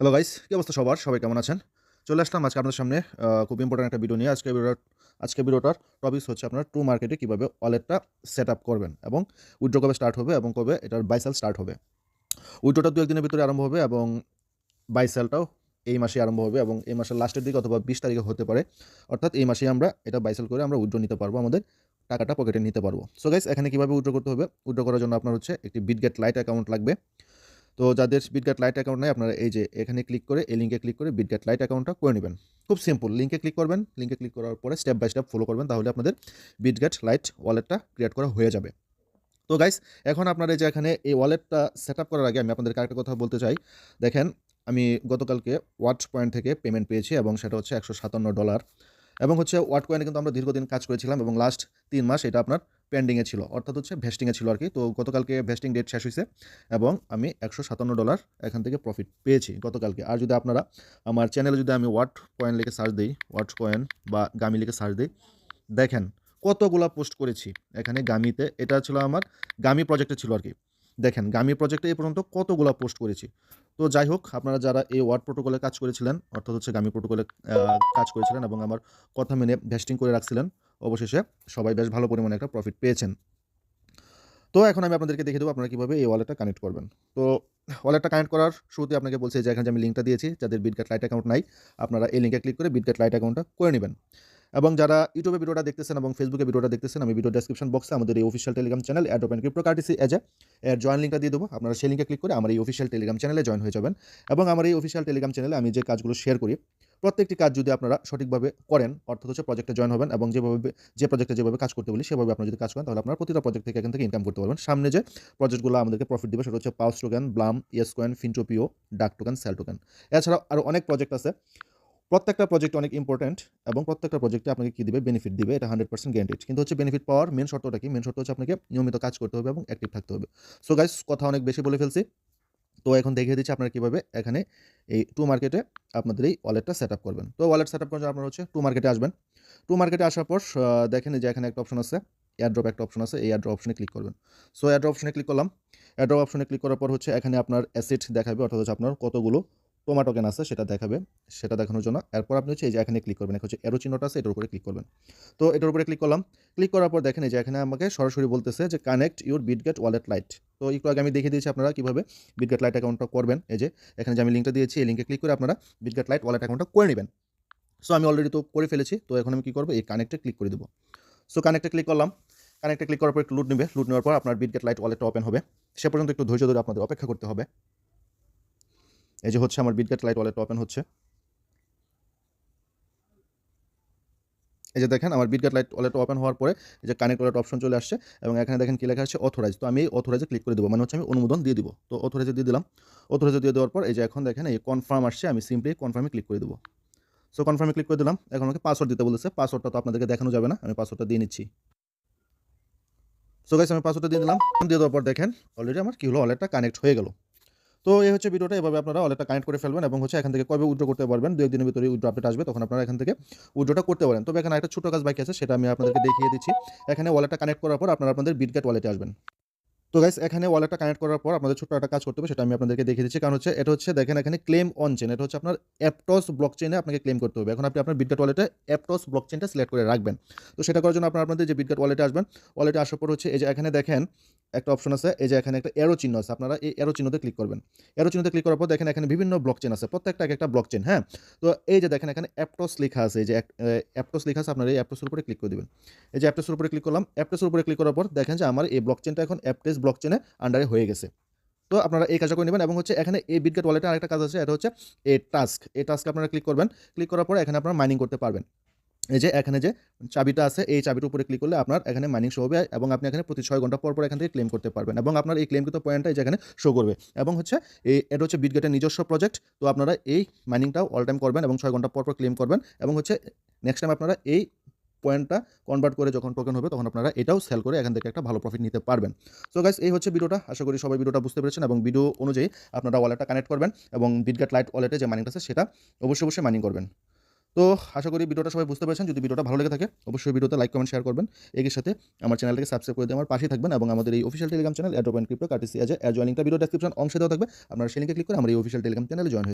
Hello guys কী অবস্থা সবার? সবাই কেমন আছেন? চলে আসলাম আজকে আপনাদের সামনে খুব ইম্পর্টেন্ট একটা ভিডিও নিয়ে। আজকে ভিডিওর আজকে ভিডিওটার টপিকস হচ্ছে আপনার ট্রু মার্কেটে কীভাবে ওয়ালেটটা সেট আপ করবেন এবং উইড্রো কবে স্টার্ট হবে এবং কবে এটার বাইসেল স্টার্ট হবে। উইড্রোটা দু একদিনের ভিতরে আরম্ভ হবে এবং বাইসেলটাও এই মাসে আরম্ভ হবে এবং এই মাসের লাস্টের দিকে অথবা বিশ তারিখে হতে পারে। অর্থাৎ এই মাসে আমরা এটা বাইসেল করে আমরা উইড্রো নিতে পারব, আমাদের টাকাটা পকেটে নিতে পারব। সো গাইস এখানে কীভাবে উইড্রো করতে হবে? উইড্রো করার জন্য আপনার হচ্ছে একটি বিটগেট লাইট অ্যাকাউন্ট লাগবে। তো যাদের বিটগ্যাট লাইট অ্যাকাউন্ট নেই, আপনারা এই যে এখানে ক্লিক করে, এই লিঙ্কে ক্লিক করে বিটগ্যাট লাইট অ্যাকাউন্টটা করে নেবেন। খুব সিম্পল লিঙ্কে ক্লিক করবেন লিঙ্কে ক্লিক করার পরে স্টেপ বাই স্টেপ ফলো করবেন, তাহলে আপনাদের বিটগ্যাট লাইট ওয়ালেটটা ক্রিয়েট করা হয়ে যাবে। তো গাইস এখন আপনারা যে এখানে এই ওয়ালেটটা সেট করার আগে আমি আপনাদের একটা কথা বলতে চাই। দেখেন, আমি গতকালকে ওয়াট পয়েন্ট থেকে পেমেন্ট পেয়েছি এবং সেটা হচ্ছে একশো সাতান্ন ডলার এবং হচ্ছে ওয়াট কয়েনে কিন্তু আমরা দীর্ঘদিন কাজ করেছিলাম এবং লাস্ট তিন মাস এটা আপনার পেন্ডিংয়ে ছিল, অর্থাৎ হচ্ছে ভেস্টিংয়ে ছিল আর কি তো গতকালকে ভেস্টিং ডেট শেষ হয়েছে এবং আমি একশো সাতান্ন ডলার এখান থেকে প্রফিট পেয়েছি গতকালকে। আর যদি আপনারা আমার চ্যানেলে যদি আমি ওয়াট কয়েন লিখে সার্চ দিই ওয়াট কয়েন বা গামি লিখে সার্চ দিই, দেখেন কতগুলা পোস্ট করেছি এখানে গামিতে। এটা ছিল আমার গামি প্রজেক্টে ছিল আর কি দেখেন গামি প্রজেক্টে এই পর্যন্ত কতগুলা পোস্ট করেছি। তো যাই হোক, আপনারা যারা এই ওয়ার্ড প্রোটোকলে কাজ করেছিলেন, অর্থাৎ হচ্ছে গামি প্রোটোকলে কাজ করেছিলেন এবং আমার কথা মেনে ভেস্টিং করে রাখছিলেন অবশেষে সবাই বেশ ভালো পরিমাণে একটা প্রফিট পেয়েছেন। তো এখন আমি আপনাদেরকে দেখে দেবো আপনারা কীভাবে এই ওয়ালেটটা কানেক্ট করবেন। তো ওয়ালেটটা কানেক্ট করার শুরুতে আপনাকে বলছি যে এখানে যে আমি লিঙ্কটা দিয়েছি, যাদের বিটগ্যাট লাইট অ্যাকাউন্ট নাই, আপনারা এই লিঙ্কে ক্লিক করে বিটগ্যাট লাইট অ্যাকাউন্টটা করে নেবেন। এবং যারা ইউটিউবে ভিডিওটা দেখতেছেন এবং ফেসবুকে ভিডিওটা দেখতেছেন, আমি ভিডিও ডেসক্রিপশন বক্সে আমাদের এই official Telegram channel add open crypto currency age এর জয়েন লিঙ্কটা দিয়ে দেবো। আপনারা সেই লিঙ্কে ক্লিক করে আমার এই অফিসিয়াল টেলিগ্রাম চ্যানেলে জয়েন হয়ে যাবেন। এবং আমার এই অফিসিয়াল টেলিগ্রাম চ্যানেলে আমি যে কাজগুলো শেয়ার করি, প্রত্যেকটি কাজ যদি আপনারা সঠিকভাবে করেন, অর্থাৎ হচ্ছে প্রজেক্টে জয়েন হবেন এবং যেভাবে, যে প্রজেক্টে যেভাবে কাজ করতে বলি, সেভাবে আপনারা যদি কাজ করেন, তাহলে আপনারা প্রতিটা প্রজেক্ট থেকে এখান থেকে ইনকাম করতে পারবেন। সামনে যে প্রজেক্টগুলো আমাদেরকে প্রফিট দেবে, সেটা হচ্ছে পাউস token Blum yes coin Fintopio duck token sale token এছাড়াও আরও অনেক প্রজেক্ট আছে। প্রত্যেকটা প্রজেক্ট অনেক ইম্পর্টেন্ট এবং প্রত্যেকটা প্রজেক্টে আপনাকে কী দিবে? বেনিফিট দিবে, এটা হান্ড্রেড পার্সেন্ট গ্যারেন্টেড কিন্তু হচ্ছে বেনিফিট পাওয়ার মেন শর্তটা কি? মেন শর্ত হচ্ছে আপনাকে নিয়মিত কাজ করতে হবে এবং অ্যাক্টিভ থাকতে হবে। সো গাইস কথা অনেক বেশি বলে ফেলছি। তো এখন দেখিয়ে দিচ্ছি আপনারা কীভাবে এখানে এই টু মার্কেটে আপনাদের এই ওয়ালেটটা সেট আপ করবেন। তো ওয়ালেট সেট আপ করার জন্য আপনারা হচ্ছে টু মার্কেটে আসবেন। টু মার্কেটে আসার পর দেখেন যে এখানে একটা অপশন আছে এয়ারড্রপ একটা অপশন আছে, এই এয়ারড্রপ অপশনে ক্লিক করবেন। সো এয়ারড্রপ অপশনে ক্লিক করলাম। এয়ারড্রপ অপশনে ক্লিক করার পর হচ্ছে এখানে আপনার অ্যাসেট দেখাবে, অর্থাৎ হচ্ছে আপনার কতগুলো টোমা টোকেন আছে, সেটা দেখাবে, সেটা দেখানোর জন্য। এরপর আপনি হচ্ছে এই যে এখানে ক্লিক করবেন হচ্ছে এরো চিহ্নটা আছে, এটার উপরে ক্লিক করবেন। তো এটার উপরে ক্লিক করলাম ক্লিক করার পর দেখেন এই যে এখানে আমাকে সরাসরি বলতেছে যে connect your Bitget wallet lite তো একটু আগে আমি দেখিয়ে দিয়েছি আপনারা কীভাবে বিটগেট লাইট অ্যাকাউন্টটা করবেন। এই যে এখানে যে আমি লিঙ্কটা দিয়েছি, এই লিঙ্কে ক্লিক করে আপনারা বিটগেট লাইট ওয়ালেট অ্যাকাউন্টটা করে নেবেন। সো আমি অলরেডি তো করে ফেলেছি, তো এখন আমি কী করব? এই কানেক্টে ক্লিক করে দেবো। সো কানেক্টে ক্লিক করলাম কানেক্টে ক্লিক করার পর একটু লুট নেবে। লুট নেওয়ার পর আপনার বিটগেট লাইট ওয়ালেটটা ওপেন হবে। সে পর্যন্ত একটু ধৈর্য ধরে আপনাদের অপেক্ষা করতে হবে। এই যে হচ্ছে আমার বিটগেট লাইট ওয়ালেট ওপেন হচ্ছে। এই যে দেখেন, আমার বিটগেট লাইট ওয়ালেট ওপেন হওয়ার পরে এই যে কানেক্ট ওয়ালেট অপশন চলে আসছে এবং এখানে দেখেন কি লেখা আছে অথরাইজ তো আমি এই অথরাইজে ক্লিক করে দেবো মানে হচ্ছে আমি অনুমোদন দিয়ে দিব। তো অথরাইজে দিয়ে দিলাম। অথরাইজে দিয়ে দেওয়ার পর এই যে এখন দেখেন, এই কনফার্ম আসছে, আমি সিম্পলি কনফার্মে ক্লিক করে দেবো। সো কনফার্মে ক্লিক করে দিলাম। এখন আমাকে পাসওয়ার্ড দিতে বলেছে। পাসওয়ার্ডটা তো আপনাদেরকে দেখানো যাবে না, আমি পাসওয়ার্ডটা দিয়ে নিচ্ছি। সো গাইস আমি পাসওয়ার্ডটা দিয়ে দিলাম। দিয়ে দেওয়ার পর দেখেন অলরেডি আমার কি হলো ওয়ালেটটা কানেক্ট হয়ে গেল। তো এই হচ্ছে ভিডিওটা, এভাবে আপনারা ওয়ালেটটা কানেক্ট করে ফেলবেন এবং হচ্ছে এখান থেকে কবে উইড্রো করতে পারবেন দু একদিনের ভিতরে উইড্রো আপডেট আসবে, তখন আপনারা এখান থেকে উইড্রোটা করতে পারেন। তবে এখানে একটা ছোটো কাজ বাকি আছে, সেটা আমি আপনাদেরকে দেখিয়ে দিচ্ছি। এখানে ওয়ালেটটা কানেক্ট করার পর আপনারা আপনাদের বিটগেট ওয়ালেটে আসবেন। তো গাইস এখানে ওয়ালেটটা কানেক্ট করার পর আপনাদের ছোট্ট একটা কাজ করতে হবে, সেটা আমি আপনাদেরকে দেখিয়ে দিচ্ছি। কারণ হচ্ছে, এটা হচ্ছে দেখেন এখানে ক্লেম অন চেন এটা হচ্ছে আপনার অ্যাপটস ব্লক চেনে আপনাকে ক্লেম করতে হবে। এখন আপনি আপনার বিটগেট ওয়ালেটে অ্যাপটস ব্লক চেনটা সিলেক্ট করে রাখবেন। তো সেটা করার জন্য আপনারা আপনাদের যে বিটগেট ওয়ালেটে আসবেন ওয়ালেটে আসার পর হচ্ছে, এই যে এখানে দেখেন একটা অপশন আছে, এই যে এখানে একটা এরো চিহ্ন আছে, আপনারা এই এরো চিহ্নতে ক্লিক করবেন। এরো চিহ্নতে ক্লিক করার পর দেখেন এখানে বিভিন্ন ব্লক চেন আছে, প্রত্যেকটা এক একটা ব্লক চেন হ্যাঁ? তো এই যে দেখেন এখানে অ্যাপটস লেখা আছে, এই যে অ্যাপটস লেখা আছে, আপনার এই অ্যাপটসের উপরে ক্লিক করে দেবেন। এই যে অ্যাপটসের উপরে ক্লিক করলাম অ্যাপটসের উপরে ক্লিক করার পর দেখেন যে আমার এই ব্লক চেনটা এখন অ্যাপটেস ব্লক চেনে আন্ডারে হয়ে গেছে। তো আপনারা এই কাজটা করে নেবেন এবং হচ্ছে এখানে এই বিটগেট ওয়ালেটে আরেকটা কাজ আছে, এটা হচ্ছে এই টাস্ক এই টাস্ক আপনারা ক্লিক করবেন ক্লিক করার পরে এখানে আপনারা মাইনিং করতে পারবেন। এই যে এখানে যে চাবিটা আছে, এই চাবিটার উপরে ক্লিক করলে আপনার এখানে মাইনিং শো হবে এবং আপনি এখানে প্রতি ছয় ঘণ্টা পর পর এখান থেকে ক্লেম করতে পারবেন এবং আপনার এই ক্লেমকৃত পয়েন্টটা এই যে এখানে শো করবে এবং হচ্ছে এই, এটা হচ্ছে বিটগেটের নিজস্ব প্রজেক্ট তো আপনারা এই মাইনিংটাও অল টাইম করবেন এবং ছয় ঘণ্টা পর পর ক্লেম করবেন এবং হচ্ছে নেক্সট টাইম আপনারা এই পয়েন্টটা কনভার্ট করে যখন টোকেন হবে তখন আপনারা এটাও সেল করে এখান থেকে একটা ভালো প্রফিট নিতে পারবেন। সো গাইস এই হচ্ছে ভিডিওটা আশা করি সবাই ভিডিওটা বুঝতে পেরেছেন এবং ভিডিও অনুযায়ী আপনারা ওয়ালেটটা কানেক্ট করবেন এবং বিটগেট লাইট ওয়ালেটে যে মাইনিংটা আছে সেটা অবশ্যই অবশ্যই মাইনিং করবেন। তো আশা করি ভিডিওটা সবাই বুঝতে পেরেছেন। যদি ভিডিওটা ভালো লেগে থাকে, অবশ্যই ভিডিওতে লাইক কমেন্ট শেয়ার করবেন। এর সাথে আমার চ্যানেলটাকে সাবস্ক্রাইব করে দিয়ে আমার পাশে থাকবেন এবং আমাদের এই official Telegram channel airdrop and crypto currency আছে অ্যাড জয়নিংটা ভিডিও ডেসক্রিপশন অংশে দেওয়া থাকবে। আপনারা সেই লিঙ্কে ক্লিক করে আমার এই অফিসিয়াল টেলিগ্রাম চ্যানেলে জয়েন